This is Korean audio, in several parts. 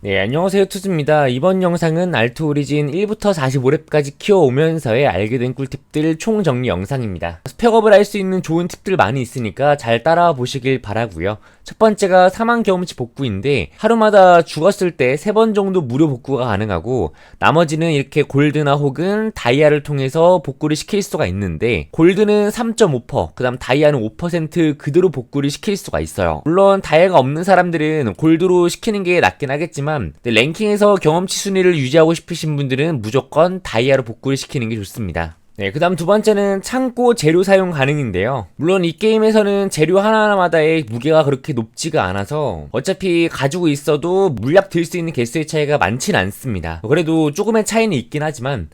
네, 안녕하세요. 투즈입니다. 이번 영상은 알트 오리진 1부터 45렙까지 키워오면서의 알게 된 꿀팁들 총정리 영상입니다. 스펙업을 할 수 있는 좋은 팁들 많이 있으니까 잘 따라와 보시길 바라고요. 첫 번째가 사망 경험치 복구인데 하루마다 죽었을 때세번 정도 무료 복구가 가능하고 나머지는 이렇게 골드나 혹은 다이아를 통해서 복구를 시킬 수가 있는데 골드는 3.5%, 그 다음 다이아는 5% 그대로 복구를 시킬 수가 있어요. 물론 다이아가 없는 사람들은 골드로 시키는 게 낫긴 하겠지만 네, 랭킹에서 경험치 순위를 유지하고 싶으신 분들은 무조건 다이아로 복구를 시키는 게 좋습니다. 네, 그 다음 두 번째는 창고 재료 사용 가능인데요. 물론 이 게임에서는 재료 하나하나마다의 무게가 그렇게 높지가 않아서 어차피 가지고 있어도 물약 들 수 있는 개수의 차이가 많진 않습니다. 그래도 조금의 차이는 있긴 하지만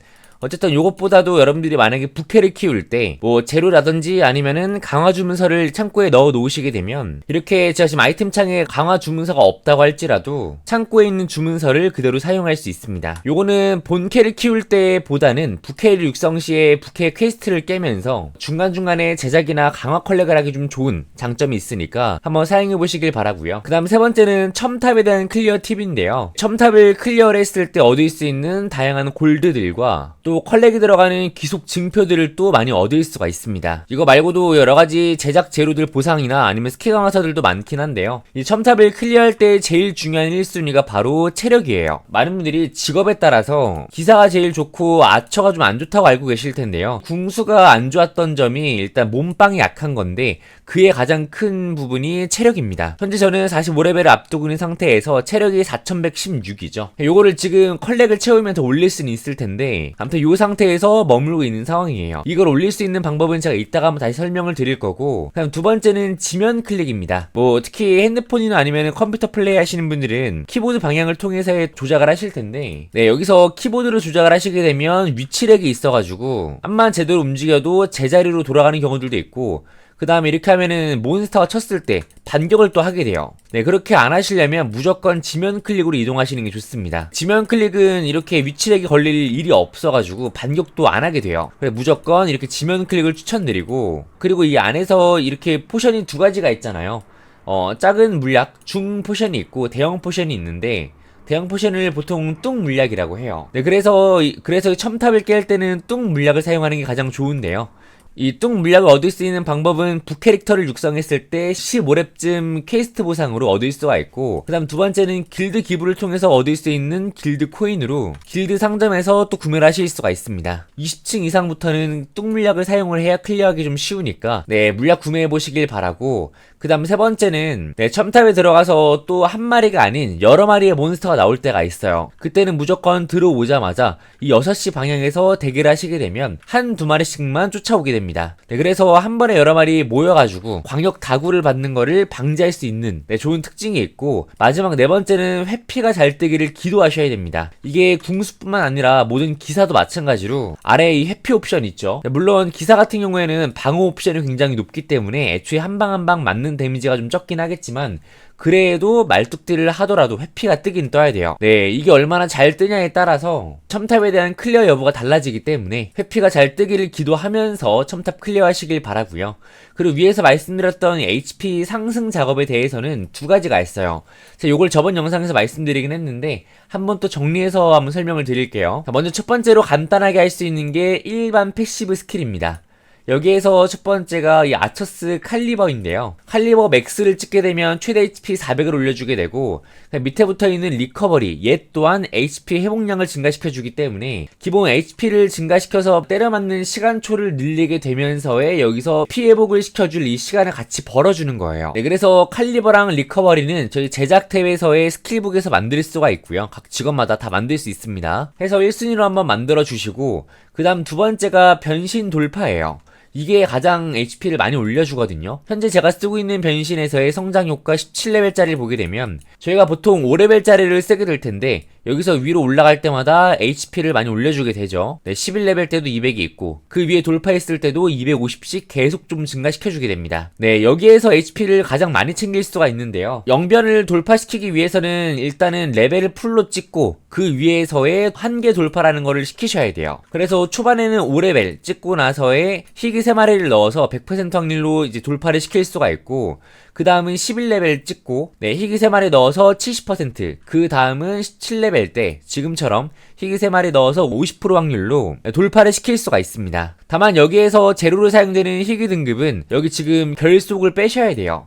어쨌든 이것보다도 여러분들이 만약에 부캐를 키울 때 뭐 재료라든지 아니면은 강화 주문서를 창고에 넣어 놓으시게 되면 이렇게 제가 지금 아이템 창에 강화 주문서가 없다고 할지라도 창고에 있는 주문서를 그대로 사용할 수 있습니다. 요거는 본캐를 키울 때보다는 부캐를 육성 시에 부캐 퀘스트를 깨면서 중간중간에 제작이나 강화 컬렉을 하기 좀 좋은 장점이 있으니까 한번 사용해 보시길 바라고요. 그 다음 세 번째는 첨탑에 대한 클리어 팁인데요. 첨탑을 클리어를 했을 때 얻을 수 있는 다양한 골드들과 또 컬렉이 들어가는 귀속 증표들을 또 많이 얻을 수가 있습니다. 이거 말고도 여러 가지 제작 재료들 보상이나 아니면 스킬 강화사들도 많긴 한데요. 이 첨탑을 클리어할 때 제일 중요한 1순위가 바로 체력이에요. 많은 분들이 직업에 따라서 기사가 제일 좋고 아처가 좀 안 좋다고 알고 계실 텐데요. 궁수가 안 좋았던 점이 일단 몸빵이 약한 건데 그의 가장 큰 부분이 체력입니다. 현재 저는 45레벨을 앞두고 있는 상태에서 체력이 4116이죠. 요거를 지금 컬렉을 채우면서 올릴 수는 있을 텐데 아무튼 요 상태에서 머물고 있는 상황이에요. 이걸 올릴 수 있는 방법은 제가 이따가 한번 다시 설명을 드릴 거고 그다음 두 번째는 지면 클릭입니다. 뭐 특히 핸드폰이나 아니면 컴퓨터 플레이 하시는 분들은 키보드 방향을 통해서 조작을 하실 텐데 네 여기서 키보드로 조작을 하시게 되면 위치렉이 있어가지고 암만 제대로 움직여도 제자리로 돌아가는 경우들도 있고 그 다음에 이렇게 하면은 몬스터가 쳤을 때 반격을 또 하게 돼요. 네, 그렇게 안 하시려면 무조건 지면 클릭으로 이동하시는 게 좋습니다. 지면 클릭은 이렇게 위치렉이 걸릴 일이 없어가지고 반격도 안 하게 돼요. 그래서 무조건 이렇게 지면 클릭을 추천드리고, 그리고 이 안에서 이렇게 포션이 두 가지가 있잖아요. 어, 작은 물약, 중 포션이 있고 대형 포션이 있는데, 대형 포션을 보통 뚱 물약이라고 해요. 네, 그래서, 그래서 첨탑을 깰 때는 뚱 물약을 사용하는 게 가장 좋은데요. 이 뚱 물약을 얻을 수 있는 방법은 부캐릭터를 육성했을 때 15렙쯤 퀘스트 보상으로 얻을 수가 있고 그 다음 두 번째는 길드 기부를 통해서 얻을 수 있는 길드 코인으로 길드 상점에서 또 구매를 하실 수가 있습니다. 20층 이상부터는 뚱 물약을 사용을 해야 클리어하기 좀 쉬우니까 네 물약 구매해 보시길 바라고 그 다음 세 번째는 네 첨탑에 들어가서 또 한 마리가 아닌 여러 마리의 몬스터가 나올 때가 있어요. 그때는 무조건 들어오자마자 이 6시 방향에서 대기를 하시게 되면 한 두 마리씩만 쫓아오게 됩니다. 네 그래서 한 번에 여러 마리 모여가지고 광역 다구를 받는 거를 방지할 수 있는 네, 좋은 특징이 있고 마지막 네 번째는 회피가 잘 뜨기를 기도하셔야 됩니다. 이게 궁수뿐만 아니라 모든 기사도 마찬가지로 아래에 이 회피 옵션 있죠. 네, 물론 기사 같은 경우에는 방어 옵션이 굉장히 높기 때문에 애초에 한 방 한 방 맞는 데미지가 좀 적긴 하겠지만 그래도 말뚝질을 하더라도 회피가 뜨긴 떠야 돼요. 네, 이게 얼마나 잘 뜨냐에 따라서 첨탑에 대한 클리어 여부가 달라지기 때문에 회피가 잘 뜨기를 기도하면서 첨탑 클리어 하시길 바라고요. 그리고 위에서 말씀드렸던 HP 상승 작업에 대해서는 두 가지가 있어요. 제가 요걸 저번 영상에서 말씀드리긴 했는데 한번 또 정리해서 한번 설명을 드릴게요. 자, 먼저 첫 번째로 간단하게 할 수 있는 게 일반 패시브 스킬입니다. 여기에서 첫 번째가 이 아처스 칼리버인데요. 칼리버 맥스를 찍게 되면 최대 HP 400을 올려주게 되고 밑에 붙어 있는 리커버리 얘 또한 HP 회복량을 증가시켜주기 때문에 기본 HP를 증가시켜서 때려 맞는 시간초를 늘리게 되면서의 여기서 피 회복을 시켜줄 이 시간을 같이 벌어주는 거예요. 네, 그래서 칼리버랑 리커버리는 저희 제작 탭에서의 스킬북에서 만들 수가 있고요. 각 직업마다 다 만들 수 있습니다. 해서 1순위로 한번 만들어 주시고 그 다음 두 번째가 변신 돌파예요. 이게 가장 HP를 많이 올려주거든요. 현재 제가 쓰고 있는 변신에서의 성장 효과 17레벨짜리를 보게 되면 저희가 보통 5레벨짜리를 쓰게 될 텐데 여기서 위로 올라갈 때마다 HP를 많이 올려주게 되죠. 네, 11레벨 때도 200이 있고 그 위에 돌파했을 때도 250씩 계속 좀 증가시켜주게 됩니다. 네, 여기에서 HP를 가장 많이 챙길 수가 있는데요. 영변을 돌파시키기 위해서는 일단은 레벨을 풀로 찍고 그 위에서의 한계 돌파라는 거를 시키셔야 돼요. 그래서 초반에는 5레벨 찍고 나서의 희귀 3마리를 넣어서 100% 확률로 이제 돌파를 시킬 수가 있고 그 다음은 11레벨 찍고 네, 희귀 3마리 넣어서 70%그 다음은 17레벨 때 지금처럼 희귀 3마리 넣어서 50% 확률로 돌파를 시킬 수가 있습니다. 다만 여기에서 제로로 사용되는 희귀 등급은 여기 지금 결속을 빼셔야 돼요.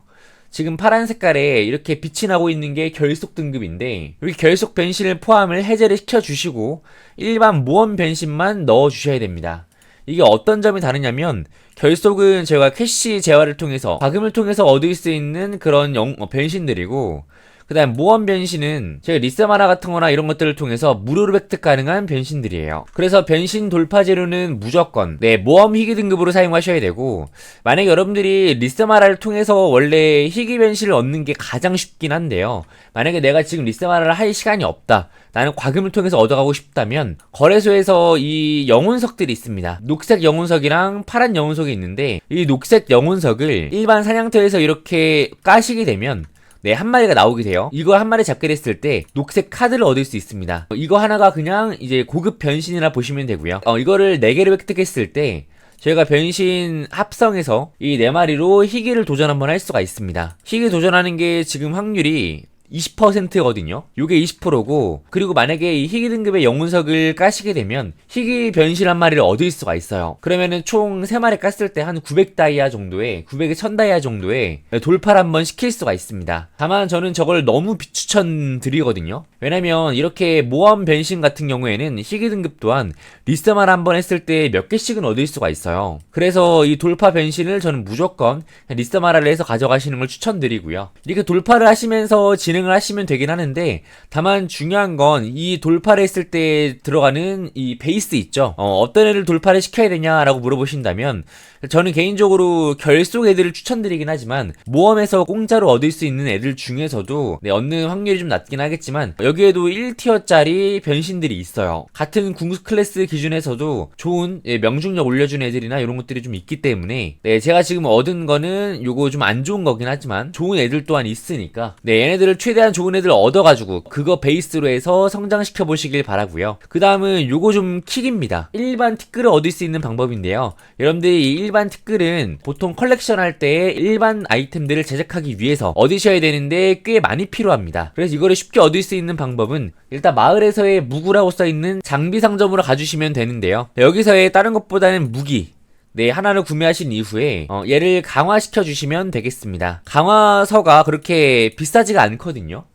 지금 파란 색깔에 이렇게 빛이 나고 있는 게 결속 등급인데 여기 결속 변신을 포함을 해제를 시켜주시고 일반 모험 변신만 넣어주셔야 됩니다. 이게 어떤 점이 다르냐면 결속은 제가 캐시 재활을 통해서 과금을 통해서 얻을 수 있는 그런 영, 어, 변신들이고 그 다음 모험 변신은 제가 리세마나 같은 거나 이런 것들을 통해서 무료로 획득 가능한 변신들이에요. 그래서 변신 돌파 재료는 무조건 네 모험 희귀 등급으로 사용하셔야 되고 만약에 여러분들이 리세마라를 통해서 원래 희귀 변신을 얻는 게 가장 쉽긴 한데요. 만약에 내가 지금 리세마라를 할 시간이 없다. 나는 과금을 통해서 얻어가고 싶다면 거래소에서 이 영혼석들이 있습니다. 녹색 영혼석이랑 파란 영혼석이 있는데 이 녹색 영혼석을 일반 사냥터에서 이렇게 까시게 되면 네, 한 마리가 나오게 돼요. 이거 한 마리 잡게 됐을 때 녹색 카드를 얻을 수 있습니다. 어, 이거 하나가 그냥 이제 고급 변신이라 보시면 되고요. 어, 이거를 4개를 획득했을 때 저희가 변신 합성해서 이 4마리로 희귀를 도전 한번 할 수가 있습니다. 희귀 도전하는 게 지금 확률이 20%거든요. 요게 20%고 그리고 만약에 이 희귀 등급의 영웅석을 까시게 되면 희귀 변신 한 마리를 얻을 수가 있어요. 그러면은 총 3마리 깠을 때 한 900다이아 정도에 900에 1000다이아 정도에 돌파를 한번 시킬 수가 있습니다. 다만 저는 저걸 너무 비추천 드리거든요. 왜냐면 이렇게 모험 변신 같은 경우에는 희귀 등급 또한 리스만 한번 했을 때 몇 개씩은 얻을 수가 있어요. 그래서 이 돌파 변신을 저는 무조건 리스마라를 해서 가져가시는 걸 추천드리고요. 이렇게 돌파를 하시면서 진행 을 하시면 되긴 하는데 다만 중요한 건 이 돌파를 했을 때 들어가는 이 베이스 있죠. 어, 떤 애를 돌파를 시켜야 되냐라고 물어보신다면 저는 개인적으로 결속 애들을 추천드리긴 하지만 모험에서 공짜로 얻을 수 있는 애들 중에서도 네, 얻는 확률이 좀 낮긴 하겠지만 여기에도 1티어짜리 변신들이 있어요. 같은 궁수 클래스 기준에서도 좋은 예, 명중력 올려준 애들이나 이런 것들이 좀 있기 때문에 네, 제가 지금 얻은 거는 요거 좀 안 좋은 거긴 하지만 좋은 애들 또한 있으니까 네, 얘네들을 최 대한 좋은 애들 얻어가지고 그거 베이스로 해서 성장시켜 보시길 바라고요. 그 다음은 요거 좀 킥입니다. 일반 티끌을 얻을 수 있는 방법인데요. 여러분들이 일반 티끌은 보통 컬렉션 할 때 일반 아이템들을 제작하기 위해서 얻으셔야 되는데 꽤 많이 필요합니다. 그래서 이거를 쉽게 얻을 수 있는 방법은 일단 마을에서의 무구라고 써있는 장비 상점으로 가주시면 되는데요. 여기서의 다른 것보다는 무기, 네, 하나를 구매하신 이후에 어, 얘를 강화시켜 주시면 되겠습니다. 강화서가 그렇게 비싸지가 않거든요.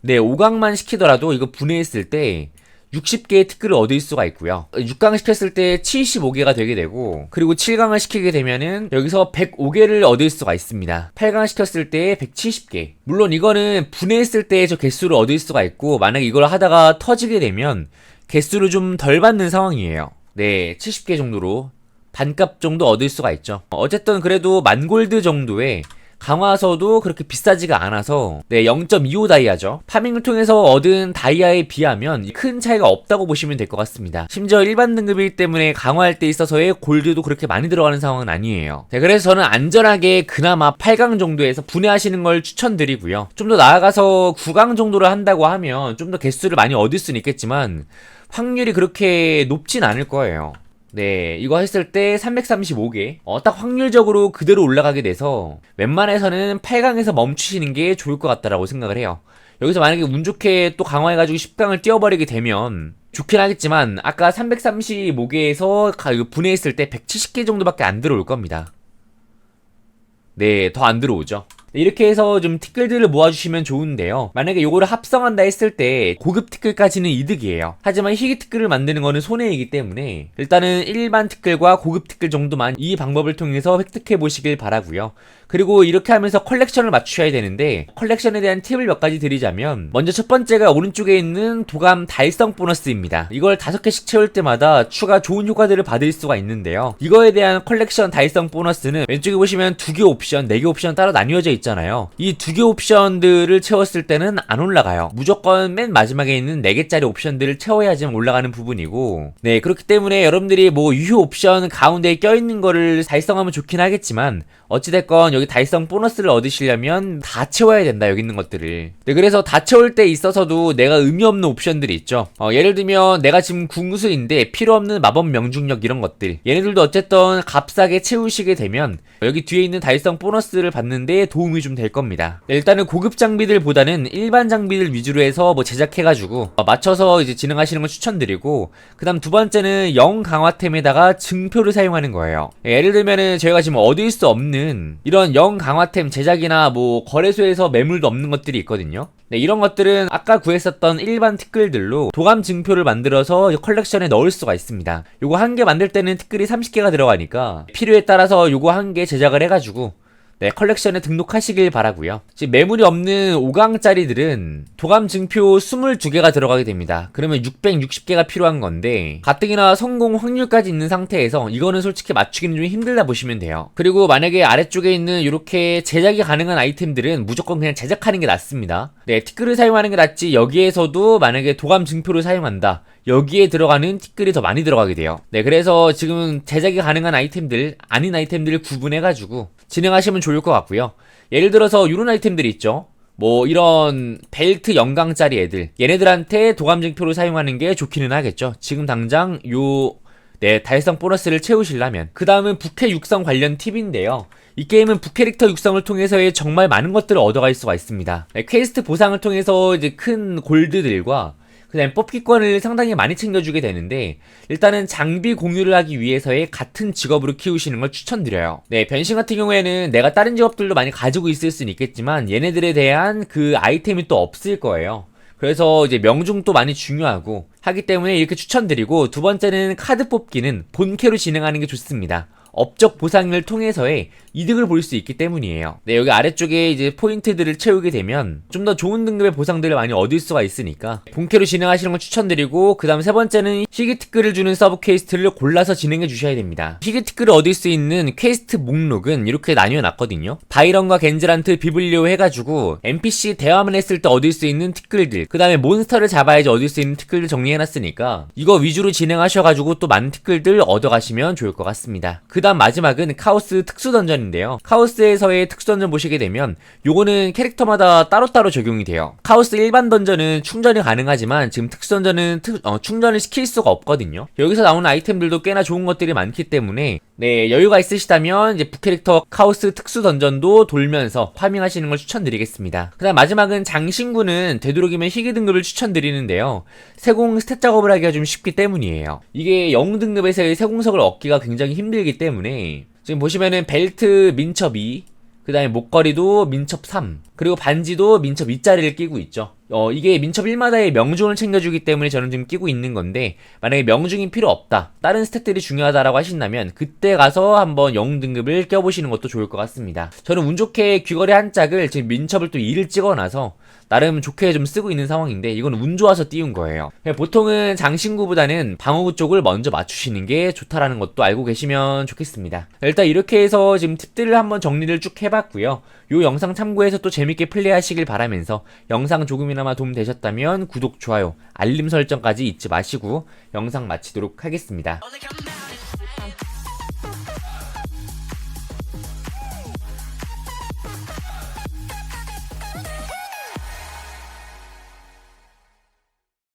네, 5강만 시키더라도 이거 분해했을 때 60개의 티끌을 얻을 수가 있고요. 6강 시켰을 때 75개가 되게 되고 그리고 7강을 시키게 되면은 여기서 105개를 얻을 수가 있습니다. 8강 시켰을 때 170개. 물론 이거는 분해했을 때 저 개수를 얻을 수가 있고 만약에 이걸 하다가 터지게 되면 개수를 좀 덜 받는 상황이에요. 네, 70개 정도로 반값 정도 얻을 수가 있죠. 어쨌든 그래도 만골드 정도의 강화서도 그렇게 비싸지가 않아서 네 0.25 다이아죠. 파밍을 통해서 얻은 다이아에 비하면 큰 차이가 없다고 보시면 될 것 같습니다. 심지어 일반 등급이기 때문에 강화할 때 있어서의 골드도 그렇게 많이 들어가는 상황은 아니에요. 네, 그래서 저는 안전하게 그나마 8강 정도에서 분해하시는 걸 추천드리고요. 좀 더 나아가서 9강 정도를 한다고 하면 좀 더 개수를 많이 얻을 수는 있겠지만 확률이 그렇게 높진 않을 거예요 네, 이거 했을 때 335개. 어, 딱 확률적으로 그대로 올라가게 돼서 웬만해서는 8강에서 멈추시는 게 좋을 것 같다라고 생각을 해요. 여기서 만약에 운 좋게 또 강화해가지고 10강을 뛰어버리게 되면 좋긴 하겠지만 아까 335개에서 분해했을 때 170개 정도밖에 안 들어올 겁니다. 네, 더 안 들어오죠. 이렇게 해서 좀 티끌들을 모아주시면 좋은데요. 만약에 요거를 합성한다 했을 때 고급 티끌까지는 이득이에요. 하지만 희귀 티끌을 만드는 거는 손해이기 때문에 일단은 일반 티끌과 고급 티끌 정도만 이 방법을 통해서 획득해 보시길 바라고요. 그리고 이렇게 하면서 컬렉션을 맞추셔야 되는데 컬렉션에 대한 팁을 몇 가지 드리자면 먼저 첫 번째가 오른쪽에 있는 도감 달성 보너스입니다. 이걸 다섯 개씩 채울 때마다 추가 좋은 효과들을 받을 수가 있는데요. 이거에 대한 컬렉션 달성 보너스는 왼쪽에 보시면 두 개 옵션, 네 개 옵션 따로 나뉘어져 있죠. 있잖아요. 이 두 개 옵션들을 채웠을 때는 안 올라가요. 무조건 맨 마지막에 있는 4개짜리 옵션들을 채워야지만 올라가는 부분이고 네 그렇기 때문에 여러분들이 뭐 유효 옵션 가운데 껴있는 거를 달성하면 좋긴 하겠지만 어찌됐건 여기 달성 보너스를 얻으시려면 다 채워야 된다 여기 있는 것들을 네 그래서 다 채울 때 있어서도 내가 의미 없는 옵션들이 있죠 어, 예를 들면 내가 지금 궁수인데 필요 없는 마법 명중력 이런 것들 얘네들도 어쨌든 값싸게 채우시게 되면 여기 뒤에 있는 달성 보너스를 받는데 도움이 좀 될 겁니다. 네, 일단은 고급 장비들보다는 일반 장비들 위주로 해서 뭐 제작해가지고 어, 맞춰서 이제 진행하시는 걸 추천드리고 그 다음 두 번째는 영 강화템에다가 증표를 사용하는 거예요. 예, 예를 들면은 저희가 지금 얻을 수 없는 이런 영 강화템 제작이나 뭐 거래소에서 매물도 없는 것들이 있거든요. 네, 이런 것들은 아까 구했었던 일반 티끌들로 도감 증표를 만들어서 컬렉션에 넣을 수가 있습니다. 요거 한 개 만들 때는 티끌이 30개가 들어가니까 필요에 따라서 요거 한 개 제작을 해가지고 네, 컬렉션에 등록하시길 바라고요. 지금 매물이 없는 5강짜리들은 도감 증표 22개가 들어가게 됩니다. 그러면 660개가 필요한 건데 가뜩이나 성공 확률까지 있는 상태에서 이거는 솔직히 맞추기는 좀 힘들다 보시면 돼요. 그리고 만약에 아래쪽에 있는 이렇게 제작이 가능한 아이템들은 무조건 그냥 제작하는 게 낫습니다. 네, 티끌을 사용하는 게 낫지 여기에서도 만약에 도감 증표를 사용한다. 여기에 들어가는 티끌이 더 많이 들어가게 돼요. 네, 그래서 지금 제작이 가능한 아이템들, 아닌 아이템들을 구분해가지고 진행하시면 좋을 것 같고요. 예를 들어서 이런 아이템들이 있죠. 뭐 이런 벨트 영강짜리 애들 얘네들한테 도감증표를 사용하는 게 좋기는 하겠죠. 지금 당장 요 네, 달성 보너스를 채우시려면 그 다음은 부캐 육성 관련 팁인데요. 이 게임은 부캐릭터 육성을 통해서의 정말 많은 것들을 얻어갈 수가 있습니다. 네, 퀘스트 보상을 통해서 이제 큰 골드들과 그 다음 뽑기권을 상당히 많이 챙겨주게 되는데 일단은 장비 공유를 하기 위해서의 같은 직업으로 키우시는 걸 추천드려요. 네, 변신 같은 경우에는 내가 다른 직업들도 많이 가지고 있을 수는 있겠지만 얘네들에 대한 그 아이템이 또 없을 거예요. 그래서 이제 명중도 많이 중요하고 하기 때문에 이렇게 추천드리고 두 번째는 카드 뽑기는 본캐로 진행하는 게 좋습니다. 업적 보상을 통해서의 이득을 볼 수 있기 때문이에요. 네, 여기 아래쪽에 이제 포인트들을 채우게 되면 좀 더 좋은 등급의 보상들을 많이 얻을 수가 있으니까 본캐로 진행하시는 걸 추천드리고 그 다음 세 번째는 희귀 티끌을 주는 서브 퀘스트를 골라서 진행해 주셔야 됩니다. 희귀 티끌을 얻을 수 있는 퀘스트 목록은 이렇게 나뉘어 놨거든요. 바이런과 겐즈란트, 비블리오 해가지고 NPC 대화만 했을 때 얻을 수 있는 티끌들 그 다음에 몬스터를 잡아야지 얻을 수 있는 티끌들 정리해놨으니까 이거 위주로 진행하셔가지고 또 많은 티끌들 얻어가시면 좋을 것 같습니다. 그 다음 마지막은 카오스 특수 던전인데요. 카오스에서의 특수 던전 보시게 되면 요거는 캐릭터마다 따로따로 적용이 돼요. 카오스 일반 던전은 충전이 가능하지만 지금 특수 던전은 특- 어, 충전을 시킬 수가 없거든요. 여기서 나오는 아이템들도 꽤나 좋은 것들이 많기 때문에 네 여유가 있으시다면 이제 부캐릭터 카오스 특수 던전도 돌면서 파밍하시는 걸 추천드리겠습니다. 그다음 마지막은 장신구는 되도록이면 희귀 등급을 추천드리는데요. 세공 스탯 작업을 하기가 좀 쉽기 때문이에요. 이게 영 등급에서의 세공석을 얻기가 굉장히 힘들기 때문에 지금 보시면은 벨트 민첩 2, 그 다음에 목걸이도 민첩 3, 그리고 반지도 민첩 2짜리를 끼고 있죠. 어, 이게 민첩 1마다의 명중을 챙겨주기 때문에 저는 지금 끼고 있는 건데, 만약에 명중이 필요 없다, 다른 스탯들이 중요하다라고 하신다면, 그때 가서 한번 0등급을 껴보시는 것도 좋을 것 같습니다. 저는 운 좋게 귀걸이 한 짝을 지금 민첩을 또 2를 찍어놔서, 나름 좋게 좀 쓰고 있는 상황인데 이건 운 좋아서 띄운 거예요. 보통은 장신구보다는 방어구 쪽을 먼저 맞추시는 게 좋다라는 것도 알고 계시면 좋겠습니다. 일단 이렇게 해서 지금 팁들을 한번 정리를 쭉 해봤고요. 요 영상 참고해서 또 재밌게 플레이하시길 바라면서 영상 조금이나 마 도움 되셨다면 구독, 좋아요, 알림 설정까지 잊지 마시고 영상 마치도록 하겠습니다.